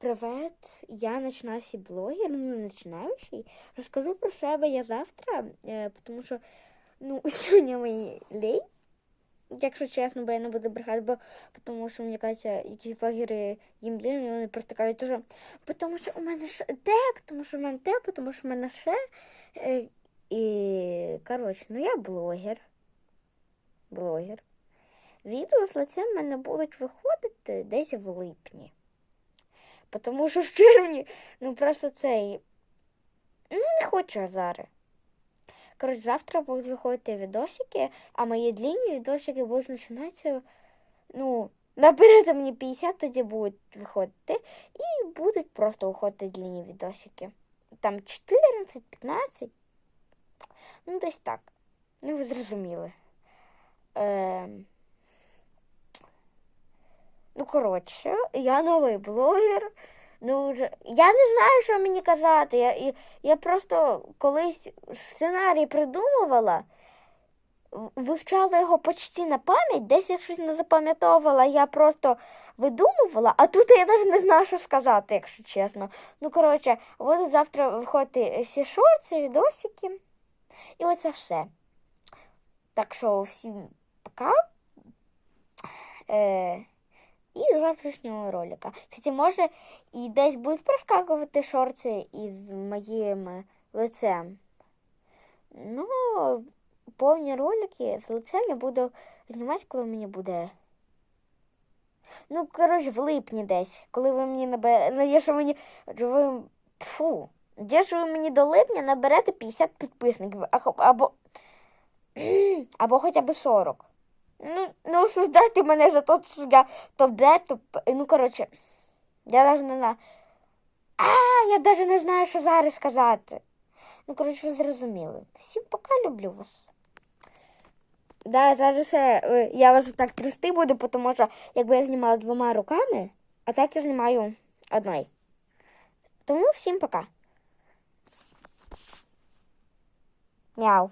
Привет, я начинавший блогер, ну начинаючий. Розкажу про себе я завтра, е, тому що ну, сьогодні мій лей, якщо чесно, бо я не буду брехати, бо тому що мені кажеться, якісь блогери їм лінь, вони просто кажуть, що тому що у мене ж тек, тому що в мене те, тому що в мене ще. І коротше, ну я блогер. Блогер. Відео з лицем в мене будуть виходити десь в липні. Тому що в червні, ну просто цей. Ну, не хочу зараз. Коротше, завтра будуть виходити відосики, а мої длінні відосики будуть починатися. Ну, наберете мені 50, тоді будуть виходити. І будуть просто виходити длінні відосики. Там 14, 15. Ну, десь так. Ну, ви зрозуміли. Ем... Ну, коротше, я новий блогер. Ну, вже... Я не знаю, що мені казати. Я, я, просто колись сценарій придумувала, вивчала його почти на пам'ять, десь я щось не запам'ятовувала, я просто видумувала, а тут я навіть не знаю, що сказати, якщо чесно. Ну, коротше, будуть завтра виходити всі шорти, відосики. І оце все. Так що всім пока. Е... І завтрашнього ролика. Кстати, може і десь будуть проскакувати шорти із моїм лицем. Ну, повні ролики з лицем я буду знімати, коли мені буде. Ну, коротше, в липні десь, коли ви мені наберете. Ну, якщо мені. Ви... Фу. Якщо ви мені до липня наберете 50 підписників, або. Або хоча б 40. Ну, не осуждайте мене за те, що я то то П. Ну, коротше, я навіть не знаю. А, я навіть не знаю, що зараз сказати. Ну, коротше, ви зрозуміли. Всім пока люблю вас. Да, зараз ще е, я вас так трясти буду, тому що якби я знімала двома руками, а так я знімаю одною. Тому всім пока. Мяу.